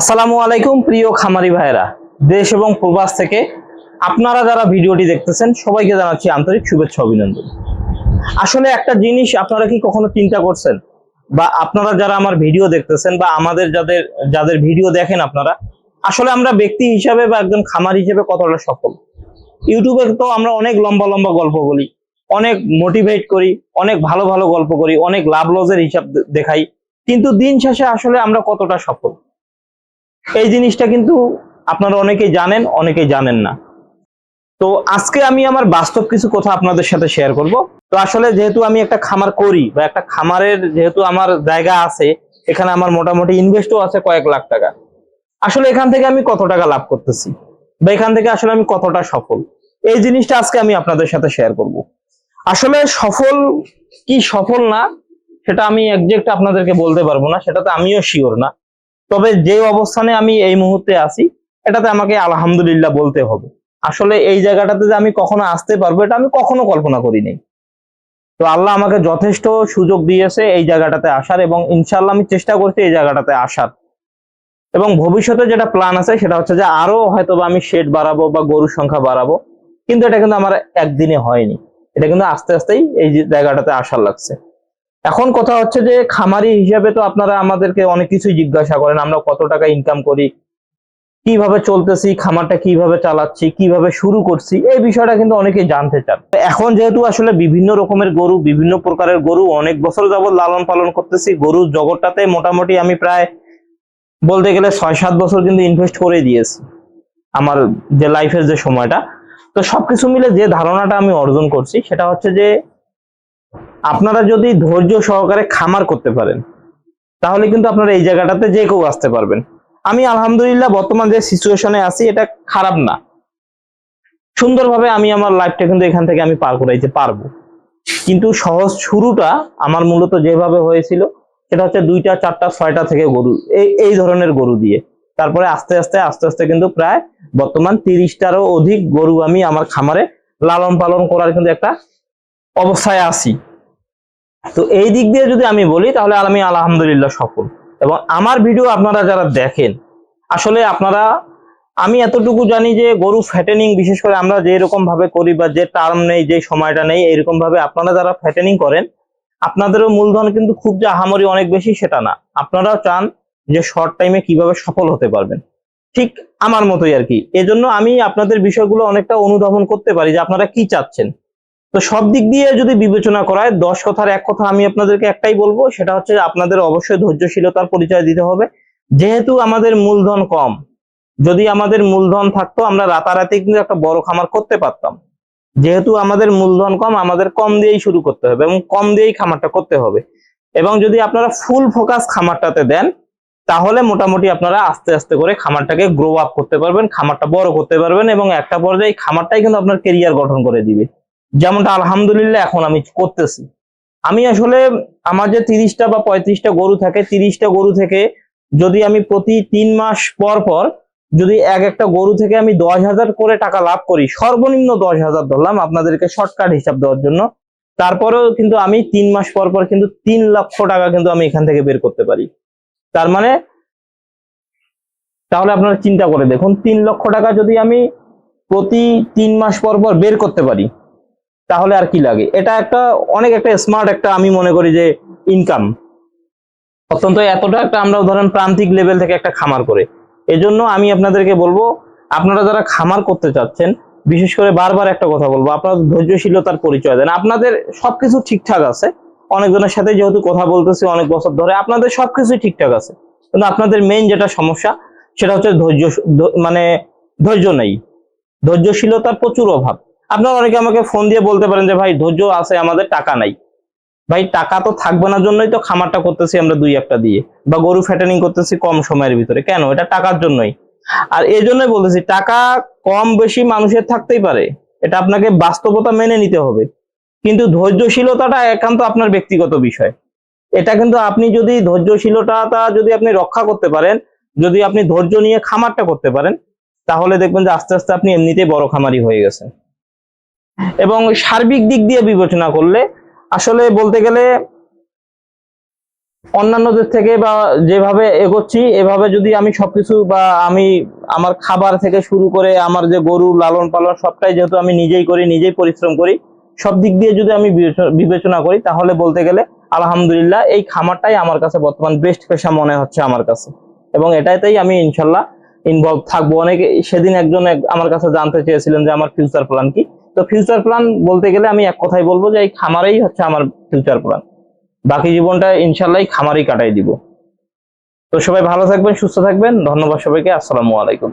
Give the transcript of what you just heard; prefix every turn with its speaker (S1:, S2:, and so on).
S1: আসসালামু আলাইকুম, প্রিয় খামারি ভাইরা দেশ এবং প্রবাস থেকে আপনারা যারা ভিডিওটি দেখতেছেন, সবাইকে জানাচ্ছি আন্তরিক শুভেচ্ছা অভিনন্দন। আসলে একটা জিনিস আপনারা কি কখনো চিন্তা করছেন? বা আপনারা যারা আমার ভিডিও দেখতেছেন বা আমাদের যাদের যাদের ভিডিও দেখেন আপনারা, আসলে আমরা ব্যক্তি হিসাবে বা একজন খামার হিসেবে কতটা সফল? ইউটিউবে তো আমরা অনেক লম্বা লম্বা গল্প বলি, অনেক মোটিভেট করি, অনেক ভালো ভালো গল্প করি, অনেক লাভ লসের হিসাব দেখাই, কিন্তু দিন শেষে আসলে আমরা কতটা সফল? এই জিনিসটা কিন্তু আপনারা অনেকেই জানেন অনেকেই জানেন না। তো আজকে আমি আমার বাস্তব কিছু কথা আপনাদের সাথে শেয়ার করব। তো আসলে যেহেতু আমি একটা খামার করি বা একটা খামারের যেহেতু আমার জায়গা আছে, এখানে আমার মোটামুটি ইনভেস্টও আছে কয়েক লাখ টাকা। আসলে এখান থেকে আমি কত টাকা লাভ করতেছি? বা এখান থেকে আসলে আমি কতটা সফল? এই জিনিসটা আজকে আমি আপনাদের সাথে শেয়ার করব। আসলে সফল কি সফল না, সেটা আমি একজেক্ট আপনাদেরকে বলতে পারব না, সেটাতে আমিও শিওর না। তবে যে অবস্থানে আমি এই মুহূর্তে আছি, এটাতে আমাকে আলহামদুলিল্লাহ বলতে হবে। আসলে এই জায়গাটাতে যে আমি কখনো আসতে পারব, এটা আমি কখনো কল্পনা করিনি। তো আল্লাহ আমাকে যথেষ্ট সুযোগ দিয়েছে এই জায়গাটাতে আসার এবং ইনশাল্লাহ আমি চেষ্টা করছি এই জায়গাটাতে আসার। এবং ভবিষ্যতে যেটা প্ল্যান আছে, সেটা হচ্ছে যে আরও হয়তো আমি শেড বাড়াবো বা গরুর সংখ্যা বাড়াবো। কিন্তু এটা কিন্তু আমার একদিনে হয়নি। এটা কিন্তু আস্তে আস্তেই এই জায়গাটাতে আসার লাগছে। এখন কথা হচ্ছে যে খামারি হিসাবে তো আপনারা আমাদেরকে অনেক কিছুই জিজ্ঞাসা করেন, আমরা কত টাকা ইনকাম করি, কীভাবে চলতেছি, খামারটা কীভাবে চালাচ্ছি, কীভাবে শুরু করছি, এই বিষয়টা কিন্তু অনেকেই জানতে চান। এখন যেহেতু আসলে বিভিন্ন রকমের গরু, বিভিন্ন প্রকারের গরু, অনেক বছর যাবত লালন পালন করতেছি, গরুর জগৎটাতে মোটামুটি আমি প্রায় বলতে গেলে ছয় সাত বছর কিন্তু ইনভেস্ট করে দিয়েছি, আমার যে লাইফের যে সময়টা। তো সবকিছু মিলে যে ধারণাটা আমি অর্জন করছি, সেটা হচ্ছে যে আপনারা যদি ধৈর্য সহকারে খামার করতে পারেন, তাহলে কিন্তু আপনারা এই জায়গাটাতে যে কেউ আসতে পারবেন। আমি আলহামদুলিল্লাহ বর্তমান যে সিচুয়েশনে আছি, এটা খারাপ না। সুন্দরভাবে আমি আমার লাইফটা কিন্তু এখান থেকে আমি পার করাইতে পারব। কিন্তু সহজ শুরুটা আমার মূলত যেভাবে হয়েছিল, সেটা হচ্ছে দুইটা, চারটা, ছয়টা থেকে গরু, এই এই ধরনের গরু দিয়ে। তারপরে আস্তে আস্তে আস্তে আস্তে কিন্তু প্রায় বর্তমান তিরিশটারও অধিক গরু আমি আমার খামারে লালন পালন করার কিন্তু একটা অবস্থায় আছি। তো এই দিক দিয়ে যদি আমি বলি, তাহলে আমি আলহামদুলিল্লাহ সফল। এবং আমার ভিডিও আপনারা যারা দেখেন, আসলে আপনারা, আমি এতটুকু জানি যে গরু ফ্যাটেনিং বিশেষ করে আমরা যে রকম ভাবে করি বা যে টার্ম নেই, যে সময়টা নেই এরকম ভাবে আপনারা যারা ফ্যাটেনিং করেন, আপনাদেরও মূলধন কিন্তু খুব যে আহামরি অনেক বেশি সেটা না। আপনারাও চান যে শর্ট টাইমে কীভাবে সফল হতে পারবেন। ঠিক আমার মতোই আর কি। এজন্য আমি আপনাদের বিষয়গুলো অনেকটা অনুধাবন করতে পারি যে আপনারা কি চাচ্ছেন। তো সব দিক দিয়ে যদি বিবেচনা করা হয়, দশ কথার এক কথা আমি আপনাদেরকে একটাই বলব, সেটা হচ্ছে আপনাদের অবশ্যই ধৈর্যশীলতার পরিচয় দিতে হবে। যেহেতু আমাদের মূলধন কম, যদি আমাদের মূলধন থাকতো, আমরা রাতারাতি কিন্তু একটা বড় খামার করতে পারতাম। যেহেতু আমাদের মূলধন কম, আমাদের কম দিয়েই শুরু করতে হবে এবং কম দিয়েই খামারটা করতে হবে। এবং যদি আপনারা ফুল ফোকাস খামারটাতে দেন, তাহলে মোটামুটি আপনারা আস্তে আস্তে করে খামারটাকে গ্রো আপ করতে পারবেন, খামারটা বড় করতে পারবেন এবং একটা পর্যায়ে খামারটাই কিন্তু আপনার কেরিয়ার গঠন করে দিবে। যেমনটা আলহামদুলিল্লাহ এখন আমি করতেছি। আমি আসলে আমার যে তিরিশটা বা পঁয়ত্রিশটা গরু থাকে, তিরিশটা গরু থেকে যদি আমি প্রতি তিন মাস পর পর যদি এক একটা গরু থেকে আমি দশ হাজার করে টাকা লাভ করি, সর্বনিম্ন দশ হাজার ধরলাম আপনাদেরকে শর্টকাট হিসাব দেওয়ার জন্য। তারপরেও কিন্তু আমি তিন মাস পর পর কিন্তু তিন লক্ষ টাকা কিন্তু আমি এখান থেকে বের করতে পারি। তার মানে তাহলে আপনারা চিন্তা করে দেখুন, তিন লক্ষ টাকা যদি আমি প্রতি তিন মাস পর পর বের করতে পারি তাহলে আর কি লাগে? এটা একটা অনেক একটা স্মার্ট একটা আমি মনে করি যে ইনকাম অত্যন্ত এতটা একটা আমরা ধরেন প্রান্তিক লেভেল থেকে একটা খামার করে। এজন্য আমি আপনাদেরকে বলব, আপনারা যারা খামার করতে চাচ্ছেন, বিশেষ করে বারবার একটা কথা বলব, আপনারা ধৈর্যশীলতার পরিচয় দেন। আপনাদের সবকিছু ঠিকঠাক আছে। অনেকজনের সাথে যেহেতু কথা বলতেছি অনেক বছর ধরে, আপনাদের সবকিছুই ঠিকঠাক আছে। কিন্তু আপনাদের মেইন যেটা সমস্যা, সেটা হচ্ছে ধৈর্য মানে ধৈর্য নেই। ধৈর্যশীলতার প্রচুর অভাব। আপনারা অনেকে আমাকে ফোন দিয়ে বলতে পারেন যে, ভাই, ধৈর্য আছে, আমাদের টাকা নাই। ভাই, টাকা তো থাকবে না জন্যই তো খামারটা করতেছি আমরা দুই একটা দিয়ে বা গরু ফ্যাটেনিং করতেছি কম সময়ের ভিতরে। কেন? এটা টাকার জন্যই। আর এই জন্যই বলতেছি, টাকা কম বেশি মানুষের থাকতেই পারে। এটা আপনাকে বাস্তবতা মেনে নিতে হবে। কিন্তু ধৈর্যশীলতাটা একান্ত আপনার ব্যক্তিগত বিষয়। এটা কিন্তু আপনি যদি ধৈর্যশীলতাটা যদি আপনি রক্ষা করতে পারেন, যদি আপনি ধৈর্য নিয়ে খামারটা করতে পারেন, তাহলে দেখবেন যে আস্তে আস্তে আপনি এমনিতেই বড় খামারি হয়ে গেছেন। এবং সার্বিক দিক দিয়ে বিবেচনা করলে, আসলে বলতে গেলে অন্যান্যদের থেকে বা যেভাবে এগোচ্ছি, এভাবে যদি আমি সবকিছু বা আমি আমার খাবার থেকে শুরু করে আমার যে গরু লালন পালন সবটাই যেহেতু আমি নিজেই করি, নিজেই পরিশ্রম করি, সব দিক দিয়ে যদি আমি বিবেচনা করি, তাহলে বলতে গেলে আলহামদুলিল্লাহ এই খামারটাই আমার কাছে বর্তমান বেস্ট পেশা মনে হচ্ছে আমার কাছে। এবং এটাতেই আমি ইনশাল্লাহ ইনভলভ থাকব। অনেকে, সেদিন একজন এক- আমার কাছে জানতে চেয়েছিলেন যে আমার ফিউচার প্ল্যান কি। তো ফিউচার প্ল্যান বলতে গেলে আমি এক কথাই বলব যে এই খামারেই হচ্ছে আমার ফিউচার প্ল্যান বাকি জীবনটা ইনশাল্লাহ খামারেই কাটাই দিব। তো সবাই ভালো থাকবেন, সুস্থ থাকবেন। ধন্যবাদ সবাইকে। আসসালামু আলাইকুম।